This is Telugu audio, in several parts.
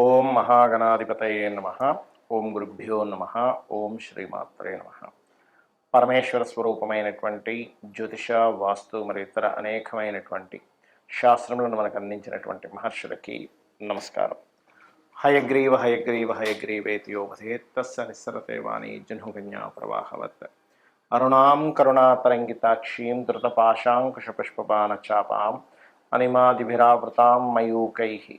ఓం మహాగణాధిపతయే నమ. ఓం గురుభ్యో నమ. ఓం శ్రీమాత్రే నమ. పరమేశ్వర స్వరూపమైనటువంటి జ్యోతిష వాస్తు మరియు ఇతర అనేకమైనటువంటి శాస్త్రములను మనకు అందించినటువంటి మహర్షులకి నమస్కారం. హయగ్రీవ హయగ్రీవ హయగ్రీవేతి యోగధేత్తస్స నిస్సరతేవాణి జన్హుగన్యా ప్రవాహవత్. అరుణాం కరుణాతరంగితాక్షీం ధృతపాశాంకుశపుష్పపాన చాపాం అనిమాదిభిరావృతాం మయూకై.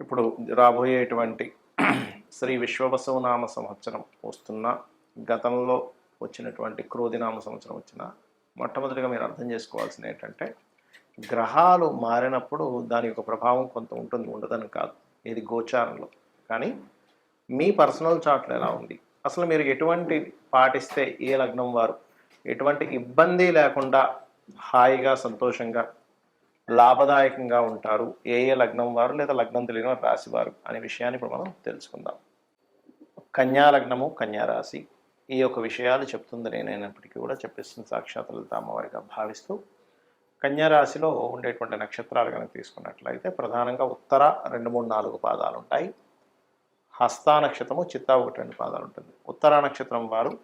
ఇప్పుడు రాబోయేటువంటి శ్రీ విశ్వవసవనామ సంవత్సరం వస్తున్న గతంలో వచ్చినటువంటి క్రోధినామ సంవత్సరం వచ్చిన మొట్టమొదటిగా మీరు అర్థం చేసుకోవాల్సింది ఏంటంటే గ్రహాలు మారినప్పుడు దాని యొక్క ప్రభావం కొంత ఉంటుంది ఉండదని కాదు. ఇది గోచారంలో. కానీ మీ పర్సనల్ చార్ట్లో ఎలా ఉంది? అసలు మీరు ఎటువంటి పాటిస్తే ఏ లగ్నం వారు? ఎటువంటి ఇబ్బంది లేకుండా హాయిగా సంతోషంగా లాభదాయకంగా ఉంటారు. ఏ ఏ లగ్నం వారు లేదా లగ్నం తెలియని వారు రాశి వారు అనే విషయాన్ని ఇప్పుడు మనం తెలుసుకుందాం. కన్యా లగ్నము కన్యా రాశి ఈ యొక్క విషయాలు చెప్తుంది. నేనైనప్పటికీ కూడా చెప్పిస్తుంది సాక్షాత్ లలిత అమ్మవారిగా భావిస్తూ కన్యా రాశిలో ఉండేటువంటి నక్షత్రాలు కనుక తీసుకున్నట్లయితే ప్రధానంగా ఉత్తర రెండు మూడు నాలుగు పాదాలు ఉంటాయి. హస్తా నక్షత్రము చిత్తా ఒకటి రెండు పాదాలు ఉంటుంది. ఉత్తర నక్షత్రం వారు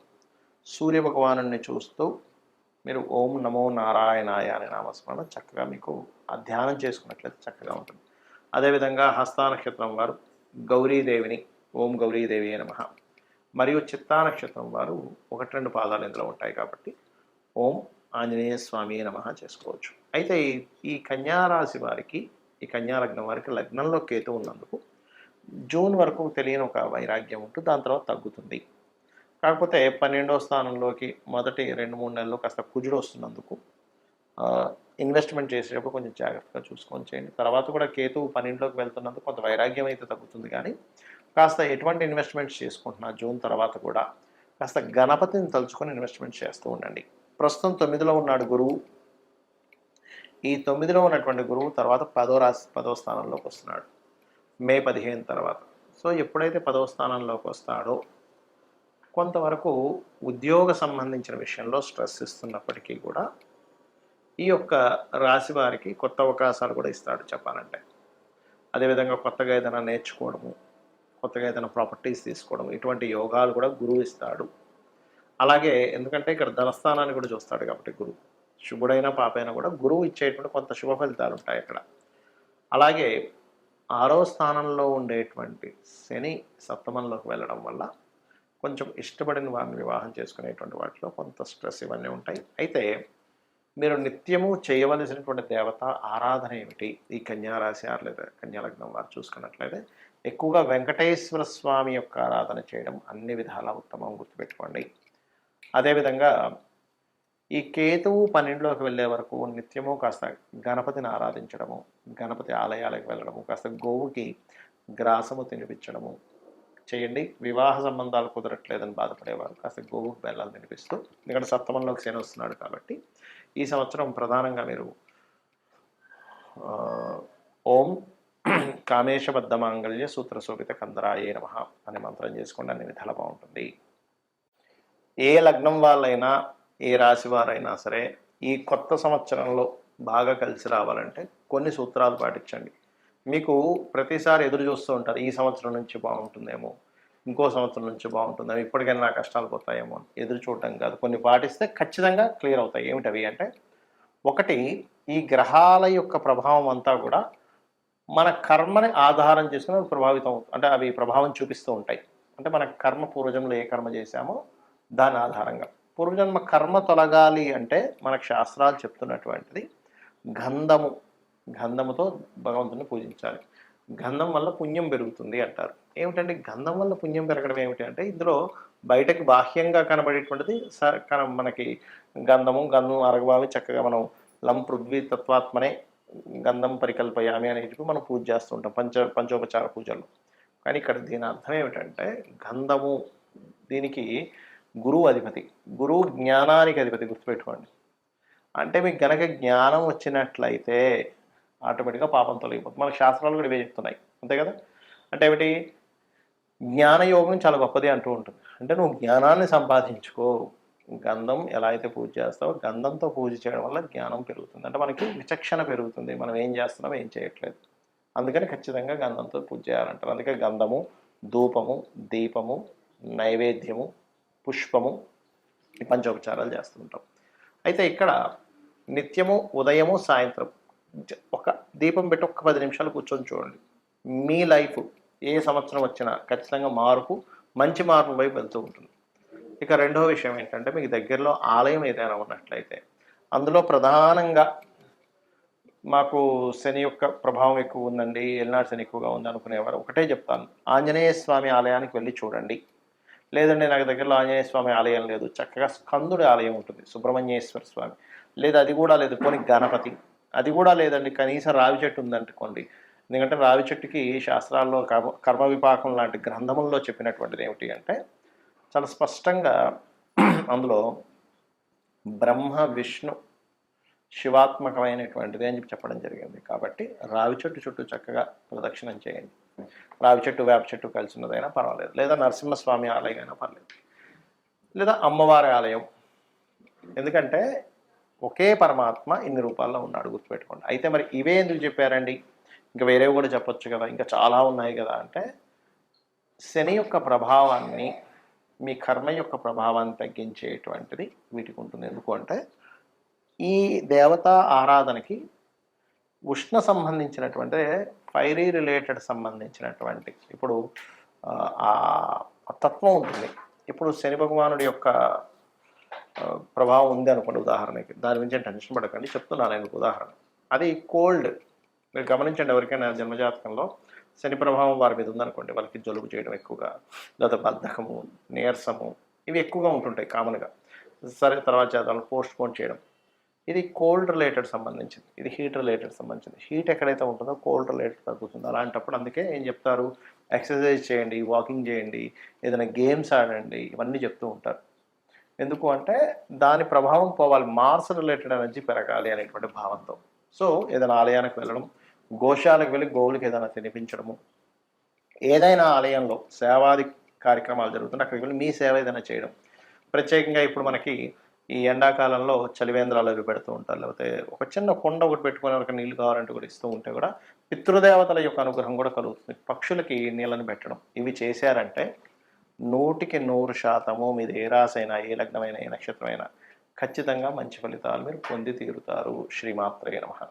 సూర్య భగవాను చూస్తూ మీరు ఓం నమో నారాయణాయ అనే నామస్మరణ చక్కగా మీకు ఆ ధ్యానం చేసుకున్నట్లయితే చక్కగా ఉంటుంది. అదేవిధంగా హస్తా నక్షత్రం వారు గౌరీదేవిని ఓం గౌరీదేవి నమ. మరియు చిత్తా నక్షత్రం వారు ఒకటి రెండు పాదాలు ఇందులో ఉంటాయి కాబట్టి ఓం ఆంజనేయ స్వామి నమ చేసుకోవచ్చు. అయితే ఈ- కన్యారాశి వారికి ఈ కన్యాలగ్నం వారికి లగ్నంలో కేతు ఉన్నందుకు జూన్ వరకు తెలియని ఒక వైరాగ్యం ఉంటుంది దాని తర్వాత తగ్గుతుంది. కాకపోతే పన్నెండో స్థానంలోకి మొదటి రెండు మూడు నెలల్లో కాస్త కుజుడు వస్తున్నందుకు ఇన్వెస్ట్మెంట్ చేసేటప్పుడు కొంచెం జాగ్రత్తగా చూసుకొని చేయండి. తర్వాత కూడా కేతు పన్నెండులోకి వెళ్తున్నందుకు కొంత వైరాగ్యం అయితే తగ్గుతుంది కానీ కాస్త ఎటువంటి ఇన్వెస్ట్మెంట్స్ చేసుకుంటున్నా జూన్ తర్వాత కూడా కాస్త గణపతిని తలుచుకొని ఇన్వెస్ట్మెంట్ చేస్తూ ఉండండి. ప్రస్తుతం తొమ్మిదిలో ఉన్నాడు గురువు. ఈ తొమ్మిదిలో ఉన్నటువంటి గురువు తర్వాత పదో రాశి పదో స్థానంలోకి వస్తున్నాడు. మే పదిహేను తర్వాత. సో ఎప్పుడైతే పదవ స్థానంలోకి వస్తాడో కొంతవరకు ఉద్యోగ సంబంధించిన విషయంలో స్ట్రెస్ ఇస్తున్నప్పటికీ కూడా ఈ యొక్క రాశి వారికి కొత్త అవకాశాలు కూడా ఇస్తాడు చెప్పాలంటే. అదేవిధంగా కొత్తగా ఏదైనా నేర్చుకోవడము కొత్తగా ఏదైనా ప్రాపర్టీస్ తీసుకోవడం ఇటువంటి యోగాలు కూడా గురువు ఇస్తాడు. అలాగే ఎందుకంటే ఇక్కడ ధనస్థానాన్ని కూడా చూస్తాడు కాబట్టి గురువు. శుభుడైనా పాపైనా కూడా గురువు ఇచ్చేటువంటి కొంత శుభ ఫలితాలు ఉంటాయి అక్కడ. అలాగే ఆరో స్థానంలో ఉండేటువంటి శని సప్తమంలోకి వెళ్ళడం వల్ల కొంచెం ఇష్టపడిన వారిని వివాహం చేసుకునేటువంటి వాటిలో కొంత స్ట్రెస్ ఇవన్నీ ఉంటాయి. అయితే మీరు నిత్యము చేయవలసినటువంటి దేవత ఆరాధన ఏమిటి? ఈ కన్యారాశి ఆరు లేదా కన్యాలగ్నం వారు చూసుకున్నట్లయితే ఎక్కువగా వెంకటేశ్వర స్వామి యొక్క ఆరాధన చేయడం అన్ని విధాలా ఉత్తమం గుర్తుపెట్టుకోండి. అదేవిధంగా ఈ కేతువు పన్నెండులోకి వెళ్ళే వరకు నిత్యము కాస్త గణపతిని ఆరాధించడము గణపతి ఆలయాలకు వెళ్ళడము కాస్త గోవుకి గ్రాసము తినిపించడము చేయండి. వివాహ సంబంధాలు కుదరట్లేదని బాధపడేవారు. కాస్త గోవుకు బెల్లాలు తినిపిస్తూ ఎందుకంటే సప్తమంలోకి శని వస్తున్నాడు కాబట్టి ఈ సంవత్సరం ప్రధానంగా మీరు ఓం కామేశబద్ధ మాంగళ్య సూత్ర శోభిత కందరాయే నమ అనే మంత్రం చేసుకోండి. అన్ని విధాల బాగుంటుంది. ఏ లగ్నం వాళ్ళైనా ఏ రాశి వారైనా సరే ఈ కొత్త సంవత్సరంలో బాగా కలిసి రావాలంటే కొన్ని సూత్రాలు పాటించండి. మీకు ప్రతిసారి ఎదురు చూస్తూ ఉంటారు ఈ సంవత్సరం నుంచి బాగుంటుందేమో ఇంకో సంవత్సరం నుంచి బాగుంటుందేమో ఇప్పటికైనా నా కష్టాలు పోతాయేమో ఎదురు చూడటం కాదు. కొన్ని పాటిస్తే ఖచ్చితంగా క్లియర్ అవుతాయి. ఏమిటవి అంటే ఒకటి ఈ గ్రహాల యొక్క ప్రభావం అంతా కూడా మన కర్మని ఆధారం చేసుకుని ప్రభావితం అంటే అవి ప్రభావం చూపిస్తూ ఉంటాయి. అంటే మన కర్మ పూర్వజంలో ఏ కర్మ చేశామో దాని ఆధారంగా. పూర్వజన్మ కర్మ తొలగాలి అంటే మనకు శాస్త్రాలు చెప్తున్నటువంటిది గంధము గంధముతో భగవంతుని పూజించాలి గంధం వల్ల పుణ్యం పెరుగుతుంది అంటారు. ఏమిటంటే గంధం వల్ల పుణ్యం పెరగడం ఏమిటి అంటే ఇందులో బయటకు బాహ్యంగా కనబడేటువంటిది స- కన మనకి గంధము గంధం అరగబావి చక్కగా మనం లం పృథ్వీ తత్వాత్మనే గంధం పరికల్పయామి అని చెప్పి మనం పూజ చేస్తుంటాం పంచ పంచోపచార పూజలు కానీ ఇక్కడ దీని అర్థం ఏమిటంటే గంధము దీనికి గురువు అధిపతి గురువు జ్ఞానానికి అధిపతి గుర్తుపెట్టుకోండి. అంటే మీకు గనక జ్ఞానం వచ్చినట్లయితే ఆటోమేటిక్గా పాపం తొలగిపోతుంది. మనకు శాస్త్రాలు కూడా ఇవే చెప్తున్నాయి. అంతే కదా? అంటే ఏమిటి? జ్ఞానయోగం చాలా గొప్పది అంటూ ఉంటుంది. అంటే నువ్వు జ్ఞానాన్ని సంపాదించుకో. గంధం ఎలా అయితే పూజ చేస్తావో గంధంతో పూజ చేయడం వల్ల జ్ఞానం పెరుగుతుంది. అంటే మనకి విచక్షణ పెరుగుతుంది. మనం ఏం చేస్తున్నాం ఏం చేయట్లేదు. అందుకని ఖచ్చితంగా గంధంతో పూజ చేయాలంటారు. అందుకే గంధము ధూపము దీపము నైవేద్యము పుష్పము ఈ పంచోపచారాలు చేస్తుంటాం. అయితే ఇక్కడ నిత్యము ఉదయము సాయంత్రం ఒక దీపం పెట్టి ఒక్క పది నిమిషాలు కూర్చొని చూడండి. మీ లైఫ్ ఏ సంవత్సరం వచ్చినా ఖచ్చితంగా మార్పు మంచి మార్పు వైపు వెళ్తూ ఉంటుంది. ఇక రెండో విషయం ఏంటంటే మీకు దగ్గరలో ఆలయం ఏదైనా ఉన్నట్లయితే అందులో ప్రధానంగా మాకు శని యొక్క ప్రభావం ఎక్కువ ఉందండి ఎల్నాడు శని ఎక్కువగా ఉంది అనుకునేవారు. ఒకటే చెప్తాను ఆంజనేయ స్వామి ఆలయానికి వెళ్ళి చూడండి. లేదండి నాకు దగ్గరలో ఆంజనేయ స్వామి ఆలయం లేదు చక్కగా స్కందుడి ఆలయం ఉంటుంది సుబ్రహ్మణ్యేశ్వర స్వామి. లేదా అది కూడా లేదు పోనీ గణపతి. అది కూడా లేదండి. కనీసం రావి చెట్టు ఉందనుకోండి. ఎందుకంటే రావి చెట్టుకి శాస్త్రాల్లో కర్మ కర్మ విపాకం లాంటి గ్రంథముల్లో చెప్పినటువంటిది ఏమిటి అంటే చాలా స్పష్టంగా అందులో బ్రహ్మ విష్ణు శివాత్మకమైనటువంటిది అని చెప్పి చెప్పడం జరిగింది. కాబట్టి రావి చెట్టు చుట్టూ చక్కగా ప్రదక్షిణం చేయండి. రావి చెట్టు వేప చెట్టు కలిసి ఉన్నదైనా పర్వాలేదు. లేదా నరసింహస్వామి ఆలయం అయినా పర్లేదు లేదా అమ్మవారి ఆలయం. ఎందుకంటే ఒకే పరమాత్మ ఇన్ని రూపాల్లో ఉన్నాడు గుర్తుపెట్టుకోండి. అయితే మరి ఇవే ఎందుకు చెప్పారండి? ఇంకా వేరేవి కూడా చెప్పొచ్చు కదా ఇంకా చాలా ఉన్నాయి కదా అంటే శని యొక్క ప్రభావాన్ని మీ కర్మ యొక్క ప్రభావాన్ని తగ్గించేటువంటిది వీటికి ఉంటుంది. ఎందుకంటే ఈ దేవతా ఆరాధనకి ఉష్ణ సంబంధించినటువంటి ఫైరీ రిలేటెడ్ సంబంధించినటువంటి ఇప్పుడు ఆ, తత్వం ఉంటుంది. ఇప్పుడు శని భగవానుడి యొక్క ప్రభావం ఉంది అనుకోండి ఉదాహరణకి. దాని గురించి టెన్షన్ పడకండి. చెప్తున్నాను నేను ఉదాహరణ. అది కోల్డ్. మీరు గమనించండి ఎవరికైనా జన్మజాతకంలో శని ప్రభావం వారి మీద ఉందనుకోండి. వాళ్ళకి జలుబు చేయడం ఎక్కువగా లేదా బద్ధకము నీరసము ఇవి ఎక్కువగా ఉంటుంటాయి కామన్గా. సరే తర్వాత చేద్దాం పోస్ట్ పోన్ చేయడం. ఇది కోల్డ్ రిలేటెడ్ సంబంధించింది. ఇది హీట్ రిలేటెడ్ సంబంధించింది. హీట్ ఎక్కడైతే ఉంటుందో కోల్డ్ రిలేటెడ్ తగ్గుతుంది అలాంటప్పుడు అందుకే ఏం చెప్తారు? ఎక్సర్సైజ్ చేయండి వాకింగ్ చేయండి ఏదైనా గేమ్స్ ఆడండి ఇవన్నీ చెప్తూ ఉంటారు. ఎందుకు అంటే దాని ప్రభావం పోవాలి. మార్స్ రిలేటెడ్ ఎనర్జీ పెరగాలి అనేటువంటి భావంతో. సో ఏదైనా ఆలయానికి వెళ్ళడం గోశాలకు వెళ్ళి గోవులకి ఏదైనా తినిపించడము ఏదైనా ఆలయంలో సేవాది కార్యక్రమాలు జరుగుతుంటే అక్కడికి వెళ్ళి మీ సేవ ఏదైనా చేయడం. ప్రత్యేకంగా ఇప్పుడు మనకి ఈ ఎండాకాలంలో చలివేంద్రాలు అవి పెడుతూ ఉంటారు. లేకపోతే ఒక చిన్న కొండ ఒకటి పెట్టుకుని ఒక నీళ్ళు కావాలంటే కూడా ఇస్తూ ఉంటే కూడా పితృదేవతల యొక్క అనుగ్రహం కూడా కలుగుతుంది. పక్షులకి నీళ్ళని పెట్టడం. ఇవి చేశారంటే నూటికి నూరు శాతము మీది ఏ రాసైనా ఏ లగ్నమైన ఏ నక్షత్రమైనా ఖచ్చితంగా మంచి ఫలితాలు మీరు పొంది తీరుతారు. శ్రీమాత్రే నమ.